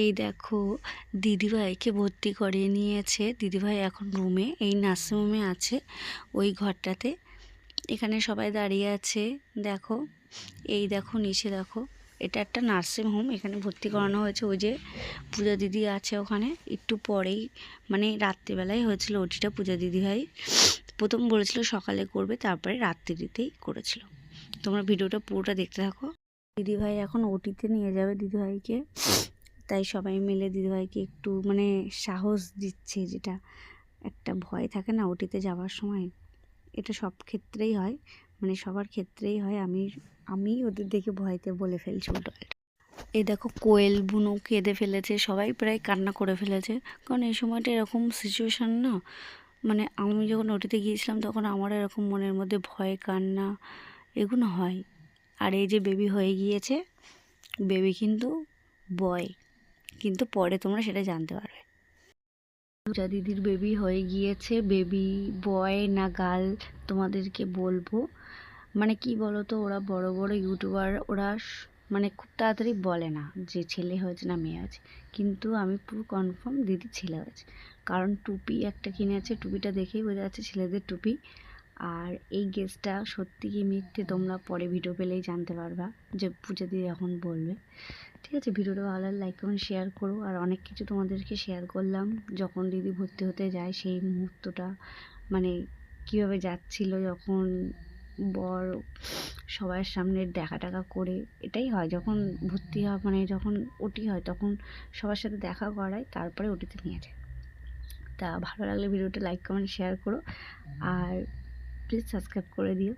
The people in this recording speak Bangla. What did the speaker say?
এই দেখো, দিদিভাইকে ভর্তি করিয়ে নিয়েছে। দিদিভাই এখন রুমে, এই নার্সিংহোমে আছে, ওই ঘরটাতে। এখানে সবাই দাঁড়িয়ে আছে, দেখো। এই দেখো, নিচে দেখো, এটা একটা নার্সিং হোম এখানে ভর্তি করানো হয়েছে। ওই যে পূজা দিদি আছে ওখানে, একটু পরেই মানে রাত্রিবেলায় হয়েছিল ওটিটা পূজা দিদি ভাই প্রথম বলেছিল সকালে করবে, তারপরে রাত্রিতেই করেছিল। তোমরা ভিডিওটা পুরোটা দেখতে থাকো। দিদিভাই এখন ওটিতে নিয়ে যাবে দিদিভাইকে। তাই সবাই মিলে দিদিভাইকে একটু মানে সাহস দিচ্ছে যেটা একটা ভয় থাকে না ওটিতে যাওয়ার সময়। এটা সব ক্ষেত্রেই হয় মানে সবার ক্ষেত্রেই হয়। আমি আমি ওদের দেখে ভয়তে বলে ফেলছি উল্টো এই দেখো কোয়েল বুনো কেঁদে ফেলেছে, সবাই প্রায় কান্না করে ফেলেছে। কারণ এই সময়টা এরকম সিচুয়েশান না মানে আমি যখন ওটিতে গিয়েছিলাম তখন আমার এরকম মনের মধ্যে ভয়, কান্না এগুলো হয়। আর এই যে বেবি হয়ে গিয়েছে বেবি কিন্তু বয় কিন্তু পরে তোমরা সেটা জানতে পারবে। পূজা দিদির বেবি হয়ে গিয়েছে। বেবি বয় না গার্ল তোমাদেরকে বলব। মানে কি বলো তো ওরা বড় বড় ইউটিউবার ওরা মানে খুব তাড়াতাড়ি বলে না যে ছেলে হয়েছে না মেয়ে আছে কিন্তু আমি পুরো কনফার্ম দিদি ছেলে হয়েছে। কারণ টুপি একটা কিনেছে, টুপিটা দেখেই বোঝা যাচ্ছে ছেলেদের টুপি। আর এই গেসটা সত্যি কি মিথ্যে তোমরা পরে ভিডিও পেলেই জানতে পারবা, যে পূজা দিদি এখন বলবে। ঠিক আছে, ভিডিওটা ভালো লাইক কমেন্ট শেয়ার করো। আর অনেক কিছু তোমাদেরকে শেয়ার করলাম, যখন দিদি ভর্তি হতে যায় সেই মুহূর্তটা মানে কীভাবে যাচ্ছিল যখন বর সবার সামনে দেখা টাকা করে, এটাই হয়। যখন ভর্তি হয় মানে যখন ওটি হয়, তখন সবার সাথে দেখা করায়, তারপরে ওটিতে নিয়ে যায়। তা ভালো লাগলে ভিডিওটা লাইক কমেন্ট শেয়ার করো। আর প্লিজ সাবস্ক্রাইব করে দিও।